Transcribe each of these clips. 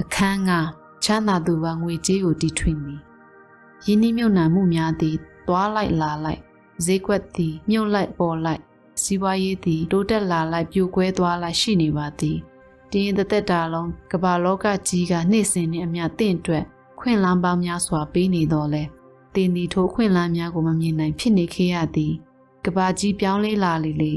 အခန်းကချမ်းသာသူကငွေကြေးကိုတီထွင်သည်ယင်းနှိမြုပ်နှံမှုများသည်သွားလိုက်လာလိုက်ဈေးကွက်သည်မြုပ်လိုက်ပေါ်လိုက်စီးပွားရေးသည်တိုးတက်လာလိုက်ပြိုကွဲသွားလိုက်ရှိနေပါသည်တင်းရင်တစ်သက်တာလုံးကမ္ဘာလောကကြီးကနှိမ့်စင်နှင့်အမျှတင့်အတွက်ခွင့်လန်းပေါင်းများစွာပေးနေတော့လဲတင်းဒီထိုခွင့်လန်းများကိုမမြင်နိုင်ဖြစ်နေခဲ့ရသည်ကမ္ဘာကြီးပြောင်းလဲလာလေလေ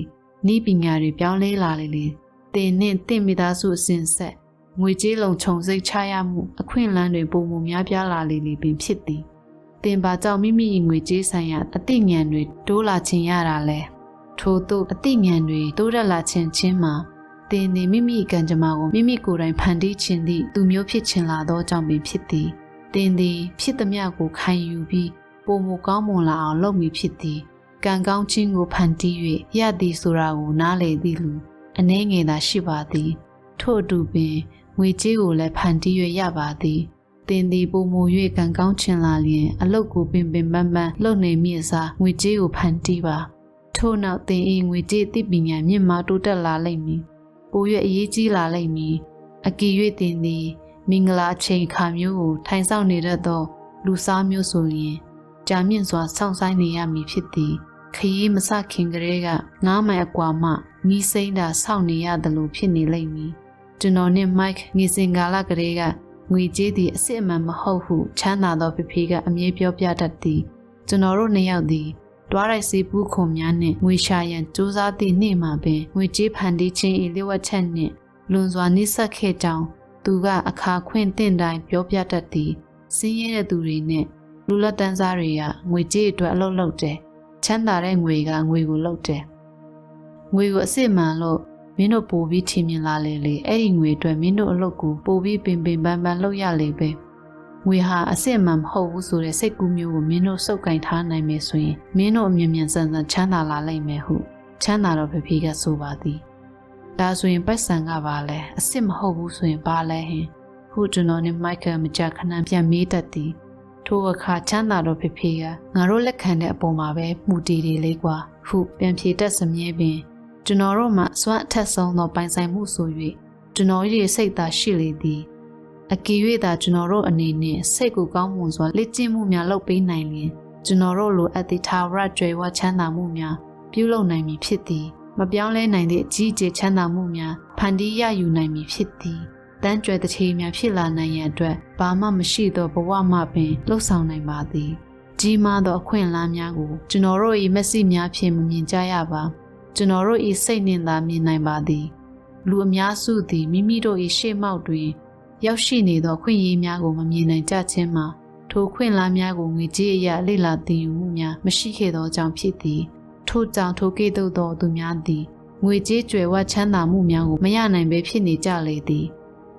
ဤပညာတွေပြောင်းလဲလာလေလေတင်းနှင့်တင့်မိသားစုအစဉ်ဆက် ငွေကြေးလုံခြုံစိတ်ချရမှုအခွင့်အလမ်းတွေပုံမများပြားလာလေလေပင်ဖြစ်သည်။တင်ပါကြောင့်မိမိ၏ငွေကြေးဆိုင်ရာအသိဉာဏ်တွေတိုးလာခြင်းရတာလဲ။ထို့သို့အသိဉာဏ်တွေတိုးတက်လာခြင်းချင်းမှာတင်သည်မိမိကံကြမ္မာကိုမိမိကိုယ်တိုင်ဖန်တီးခြင်းသည့်သူမျိုးဖြစ်ခြင်းလာသောကြောင့်ပင်ဖြစ်သည်။တင်သည်ဖြစ်သမျှကိုခံယူပြီးပုံမကောင်းမွန်လာအောင်လုပ်မိဖြစ်သည်။ကံကောင်းခြင်းကိုဖန်တီး၍ရသည်ဆိုတာကိုနားလည်သည့်လူအနှဲငယ်သာရှိပါသည်။ထို့အတူပင် ငွေကြေးကိုလည်းဖန်တီးရရပါသည်တင်သည်ပုံမူ၍ကံကောင်းချင်လာလျင်အလုတ်ကိုပင်ပင်ပန်းပန်းလုပ်နေမိအစားငွေကြေးကိုဖန်တီးပါထို့နောက်တင်၏ငွေကြေးသိပညာမြင့်မားတိုးတက်လာလိမ့်မည်ပို၍အရေးကြီးလာလိမ့်မည်အကီ၍တင်သည်မင်္ဂလာအချိန်အခါမျိုးကိုထိုင်ဆောင်နေတတ်သော လူစားမျိုးဆိုရင်ကြာမြင့်စွာစောင့်ဆိုင်နေရမည်ဖြစ်သည်ခရီးမစခင်ကလေးကငားမိုင်အကွာမှမိစိမ့်တာစောင့်နေရတယ်လို့ဖြစ်နေလိမ့်မည် ကျွန်တော်နဲ့ Mike ငေစင်ကာလကလေးကငွေကြေးသည်အစ်စ်အမှန်မဟုတ်ဟုချမ်းသာသောဖေဖေကအမြဲပြောပြတတ်သည်ကျွန်တော်တို့နှစ်ယောက်သည်တွားရိုက်စေပူးခုံများနှင့်ငွေရှာရန်စူးစမ်းသည့်နေ့မှာပင်ငွေကြေးဖန်တီးခြင်း၏လျှို့ဝှက်ချက်နှင့်လွန်စွာနှိစက်ခဲ့ကြောင်းသူကအခါခွင့်တင့်တိုင်းပြောပြတတ်သည်စင်းရဲတဲ့သူတွေနဲ့လူလက်တန်းစားတွေကငွေကြေးအတွက်အလုပ်လုပ်တယ်ချမ်းသာတဲ့ငွေကငွေကိုလုပ်တယ်ငွေကိုအစ်စ်မှန်လို့ မင်းတို့ပို့ပြီးထင်မြင်လာလေလေအဲ့ဒီငွေအတွက်မင်းတို့အလုပ်ကိုပို့ပြီးပင်ပင်ပန်းပန်းလုပ်ရလေပဲငွေဟာအစ်စ်မှန်မဟုတ်ဘူးဆိုတဲ့စိတ်ကူးမျိုးကိုမင်းတို့စုပ်ကင်ထားနိုင်မယ်ဆိုရင်မင်းတို့အမြင်မြန်ဆန်ဆန်ချမ်းသာလာလိမ့်မယ်ဟုချမ်းသာတော့ဖေဖေကဆိုပါသည်ဒါဆိုရင်ပိုက်ဆံကပါလဲအစ်စ်မဟုတ်ဘူးဆိုရင်ပါလဲဟင်ဟုကျွန်တော်နဲ့မိုက်ကယ်မကြခဏပြန်မေးတတ်သည်ထိုအခါချမ်းသာတော့ဖေဖေကငါတို့လက်ခံတဲ့အပေါ်မှာပဲမှုတည်တယ်လေးကွာဟုပြန်ဖြေတတ်စမြဲပင် ကျွန်တော်တို့မှစွမ်းအထက်ဆုံးသောပိုင်ဆိုင်မှုဆို၍ကျွန်တော်၏စိတ်သာရှိလေသည်အကီ၍သာကျွန်တော်တို့အနေနဲ့စိတ်ကိုကောင်းမွန်စွာလေ့ကျင့်မှုများလုပ်ပေးနိုင်လျင်ကျွန်တော်တို့လိုအပ်သည့်ထာဝရကြွယ်ဝချမ်းသာမှုများပြုလုပ်နိုင်မည်ဖြစ်သည်မပြောင်းလဲနိုင်သည့်အကြီးအကျယ်ချမ်းသာမှုများဖန်တီးရယူနိုင်မည်ဖြစ်သည်တန်းကြွယ်တစ်ချိန်များဖြစ်လာနိုင်ရန်အတွက်ဘာမှမရှိသောဘဝမှပင်လှုပ်ဆောင်နိုင်ပါသည်ကြီးမားသောအခွင့်အလမ်းများကိုကျွန်တော်တို့၏မျက်စိများဖြင့်မမြင်ကြရပါ ကျွန်တော်တို့၏စိတ်နှင့်သာမြင်နိုင်ပါသည် လူအများစုသည်မိမိတို့၏ရှေ့မှောက်တွင် ရောက်ရှိနေသောခွင့်ရေးများကိုမမြင်နိုင်ကြခြင်းမှာထိုခွင့်လားများကိုငွေကြေးအရာလေ့လာသိယူမှုများမရှိခဲ့သောကြောင့်ဖြစ်သည်ထို့ကြောင့်ထိုကဲ့သို့သောသူများသည်ငွေကြေးကြွယ်ဝချမ်းသာမှုများကိုမရနိုင်ဘဲဖြစ်နေကြလေသည်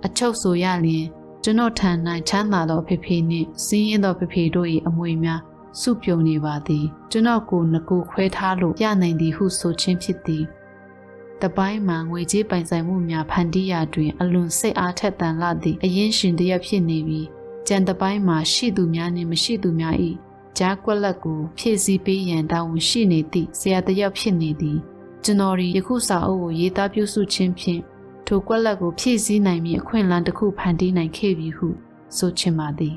အချုပ်ဆိုရလျင်ကျွန်တော်ထံ၌ချမ်းသာသောဖေဖေနှင့်စင်းရဲသောဖေဖေတို့၏အမွေများ စုပြုံနေပါသည်ကျွန်တော်ကိုငကိုခွဲထားလို့ရနိုင်သည်ဟုဆိုခြင်းဖြစ်သည်တပိုင်းမှာငွေကြေးပိုင်ဆိုင်မှုများဖန်တီးရာတွင် အလွန်စိတ်အားထက်သန်လာသည့်အရင်ရှင်တရက်ဖြစ်နေပြီးကြံတပိုင်းမှာရှိသူများနှင့်မရှိသူများ၏ကြားကွက်လက်ကိုဖြည့်ဆည်းပေးရန်တာဝန်ရှိနေသည့်ဆရာတယောက်ဖြစ်နေသည်ကျွန်တော်ဒီယခုစာအုပ်ကိုရေးသားပြုစုခြင်းဖြင့်ထိုကွက်လက်ကိုဖြည့်ဆည်းနိုင်မည့်အခွင့်အလမ်းတစ်ခုဖန်တီးနိုင်ခဲ့ပြီဟုဆိုချင်ပါသည်